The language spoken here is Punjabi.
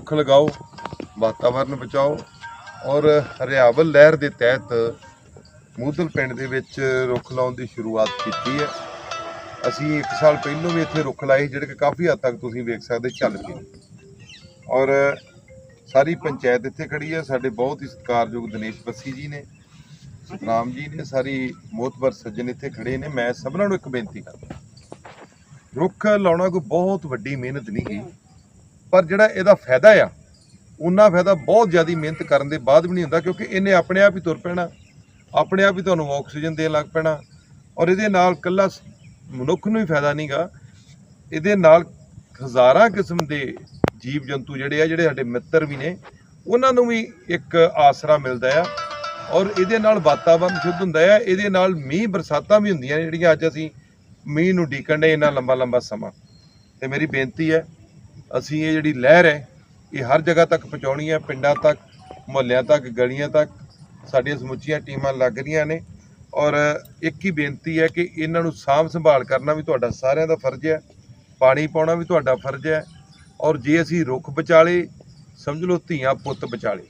ਰੁੱਖ ਲਗਾਓ, ਵਾਤਾਵਰਨ ਬਚਾਓ ਔਰ ਹਰਿਆਵਲ ਲਹਿਰ ਦੇ ਤਹਿਤ ਮੂਦਲ ਪਿੰਡ ਦੇ ਵਿੱਚ ਰੁੱਖ ਲਾਉਣ ਦੀ ਸ਼ੁਰੂਆਤ ਕੀਤੀ ਹੈ। ਅਸੀਂ ਇੱਕ ਸਾਲ ਪਹਿਲਾਂ ਵੀ ਇੱਥੇ ਰੁੱਖ ਲਾਏ ਜਿਹੜੇ ਕਿ ਕਾਫੀ ਹੱਦ ਤੱਕ ਤੁਸੀਂ ਵੇਖ ਸਕਦੇ ਚੱਲ ਪਏ ਔਰ ਸਾਰੀ ਪੰਚਾਇਤ ਇੱਥੇ ਖੜੀ ਹੈ, ਸਾਡੇ ਬਹੁਤ ਹੀ ਸਤਿਕਾਰਯੋਗ ਦਿਨੇਸ਼ ਬੱਸੀ ਜੀ ਨੇ, ਰਾਮ ਜੀ ਨੇ, ਸਾਰੀ ਮੋਤਬਰ ਸੱਜਣ ਇੱਥੇ ਖੜੇ ਨੇ। ਮੈਂ ਸਭਨਾਂ ਨੂੰ ਇੱਕ ਬੇਨਤੀ ਕਰਦਾ ਰੁੱਖ ਲਾਉਣਾ ਕੋਈ ਬਹੁਤ ਵੱਡੀ ਮਿਹਨਤ ਨਹੀਂ ਹੈ ਪਰ ਜਿਹੜਾ ਇਹਦਾ ਫਾਇਦਾ ਆ, ਉਹਨਾਂ ਫਾਇਦਾ ਬਹੁਤ ਜ਼ਿਆਦਾ ਮਿਹਨਤ ਕਰਨ ਦੇ ਬਾਅਦ ਵੀ ਨਹੀਂ ਹੁੰਦਾ ਕਿਉਂਕਿ ਇਹਨੇ ਆਪਣੇ ਆਪ ਹੀ ਤੁਰ ਪੈਣਾ, ਆਪਣੇ ਆਪ ਹੀ ਤੁਹਾਨੂੰ ਆਕਸੀਜਨ ਦੇਣ ਲੱਗ ਪੈਣਾ ਔਰ ਇਹਦੇ ਨਾਲ ਕੱਲਾ ਮਨੁੱਖ ਨੂੰ ਹੀ ਫਾਇਦਾ ਨਹੀਂਗਾ ਇਹਦੇ ਨਾਲ ਹਜ਼ਾਰਾਂ ਕਿਸਮ ਦੇ ਜੀਵ ਜੰਤੂ ਜਿਹੜੇ ਆ, ਜਿਹੜੇ ਸਾਡੇ ਮਿੱਤਰ ਵੀ ਨੇ, ਉਹਨਾਂ ਨੂੰ ਵੀ ਇੱਕ ਆਸਰਾ ਮਿਲਦਾ ਆ ਔਰ ਇਹਦੇ ਨਾਲ ਵਾਤਾਵਰਨ ਸ਼ੁੱਧ ਹੁੰਦਾ ਆ, ਇਹਦੇ ਨਾਲ ਮੀਂਹ ਬਰਸਾਤਾਂ ਵੀ ਹੁੰਦੀਆਂ ਜਿਹੜੀਆਂ ਅੱਜ ਅਸੀਂ ਮੀਂਹ ਨੂੰ ਡੀਕਣ ਦੇ ਇੰਨਾ ਲੰਬਾ ਲੰਬਾ ਸਮਾਂ। ਤੇ ਮੇਰੀ ਬੇਨਤੀ ਹੈ ਅਸੀਂ ਇਹ ਜਿਹੜੀ ਲਹਿਰ ਹੈ, ਇਹ ਹਰ ਜਗ੍ਹਾ ਤੱਕ ਪਹੁੰਚਾਉਣੀ ਹੈ, ਪਿੰਡਾਂ ਤੱਕ, ਮੁਹੱਲਿਆਂ ਤੱਕ, ਗਲੀਆਂ ਤੱਕ, ਸਾਡੀਆਂ ਸਮੁੱਚੀਆਂ ਟੀਮਾਂ ਲੱਗ ਰਹੀਆਂ ਨੇ। ਔਰ ਇੱਕ ਹੀ ਬੇਨਤੀ ਹੈ ਕਿ ਇਹਨਾਂ ਨੂੰ ਸਾਂਭ ਸੰਭਾਲ ਕਰਨਾ ਵੀ ਤੁਹਾਡਾ ਸਾਰਿਆਂ ਦਾ ਫਰਜ਼ ਹੈ, ਪਾਣੀ ਪਾਉਣਾ ਵੀ ਤੁਹਾਡਾ ਫਰਜ਼ ਹੈ। ਔਰ ਜੇ ਅਸੀਂ ਰੁੱਖ ਬਚਾਲੇ, ਸਮਝ ਲਓ ਧੀਆਂ ਪੁੱਤ ਬਚਾਲੇ